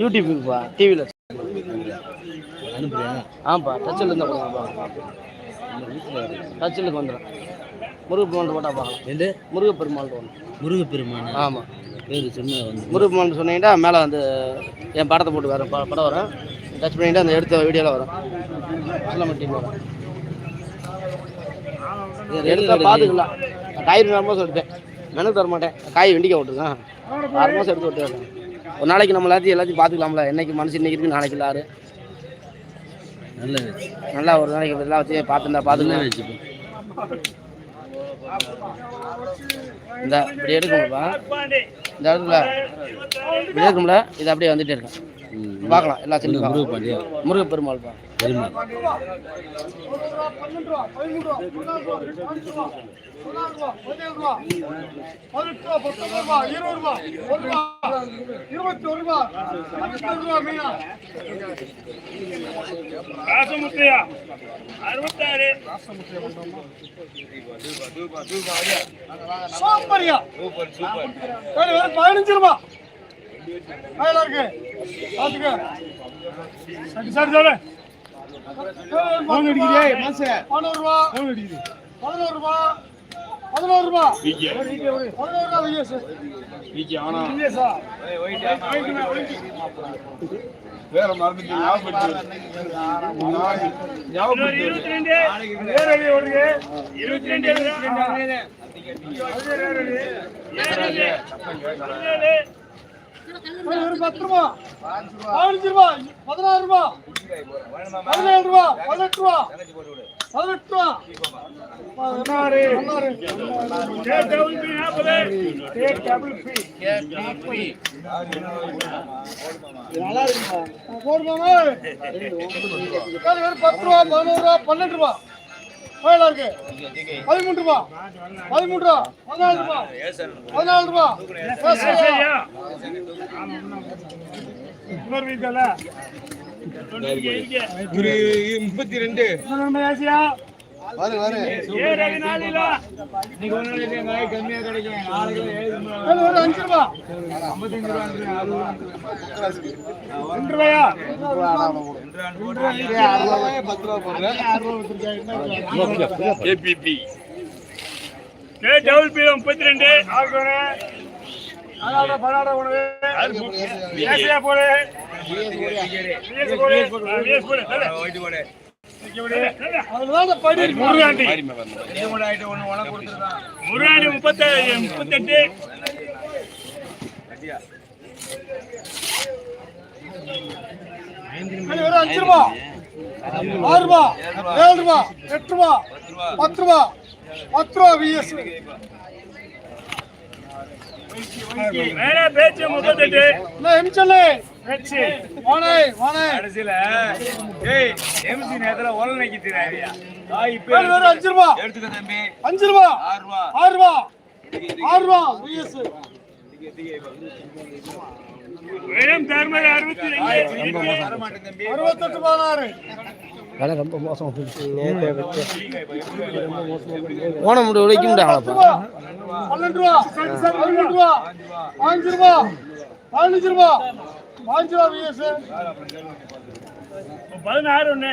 யூடியூப்புக்குப்பா டிவியில் ஆமாப்பா டச்சில் இருந்தால் கொடுங்கப்பா டச்சிலுக்கு வந்துடும் முருகப்பெருமாள் போட்டால் பார்க்கலாம். எந்த? முருகப்பெருமாள் ஒன்று முருகப்பெருமான்? ஆமாம் பேர் சொன்ன வந்து முருகப்பெருமாள் சொன்னீங்கன்னா மேலே வந்து என் படத்தை போட்டு வர படம் வரும். டச் பண்ணிட்டு அந்த எடுத்த வீடியோவில் வரும். சொல்ல மாட்டேங்க வரும். எடுத்தா பார்த்துக்கலாம் காய் ரொம்ப சொல்லிட்டேன். மெனு தர மாட்டேன் காய் வெண்டிக்காய் விட்டுருக்கேன் ஆறு மாதம் எடுத்து விட்டுருக்கேன் ஒரு நாளைக்கு நம்ம எல்லாத்தையும் எல்லாத்தையும் பார்த்துக்கலாம்ல. என்னைக்கு மனசு இன்னைக்கு இருக்கு நாளைக்கு இல்லை ஆறு. நல்லது நல்லா ஒரு நாளைக்கு எல்லாத்தையும் பார்த்துருந்தா பார்த்துக்கலாம். வச்சுப்போம் இந்த இப்படி எடுக்கணும்ப்பா. இந்த இடத்துல இப்படி எடுக்கணும்ல. இது அப்படியே வந்துட்டே இருக்கேன். பார்க்கலாம் எல்லா செல்லு முருக பெருமாள். ராசமுத்தையா அறுபத்தாறு. சூப்பர்யா பதினஞ்சு ரூபா இருக்கு. பதினோரு ரூபா பதினோரு ரூபா பதினோரு ரூபா வேற மறந்துட்டு இருபத்தி ரெண்டு. பத்து ரூபா பதினஞ்சு ரூபா. பதினாறு ரூபா பதினேழு ரூபா பதினெட்டு ரூபா பதினெட்டு ரூபா பதினாறு போடுமாமா பத்து ரூபா பதினோரு ரூபா. பன்னெண்டு ரூபா கோயிலா இருக்கு பதிமூணு ரூபா. பதிமூணு ரூபா பதினாலு ரூபா பதினாலு ஒரு முப்பத்தி ரெண்டு அஞ்சு ரூபா. ரெண்டு ரூபாயா? ஏபிபி ஏ டபுள் பி முப்பத்தி ரெண்டு முருகாண்டி முப்பத்தி முப்பத்தெட்டு. அஞ்சு ரூபா. ஆறு ரூபா. ஏழு ரூபா. எட்டு ரூபா. பத்து ரூபா. பத்து ரூபா. விஎஸ் பேச்சு முப்பத்தெட்டு. எமிச்சல்லு பேச்சு. வானை வானை கடைசியில ஏய் எம்சி நேரத்துல உல நிக்கிறாரியா இப்ப அது வெறும் அஞ்சு ரூபா. எடுத்துக்க தம்பி. அஞ்சு ரூபா. ஆறு ரூபா. ஆறு ரூபா. ஆறு ரூபா. விஎஸ் வேணும் தர்மர் அறுபத்தி ரெண்டு அறுபத்தெட்டு பதினாறு. வேலை ரொம்ப மோசமாக போயிடுச்சு. முடிவு வைக்க முடியாங்களப்பா பன்னெண்டு ரூபா பதினெட்டு ரூபா பாஞ்சு ரூபா பதினஞ்சு ரூபா பாஞ்சு ரூபா விஎஸ் பதினாறு ஒண்ணு.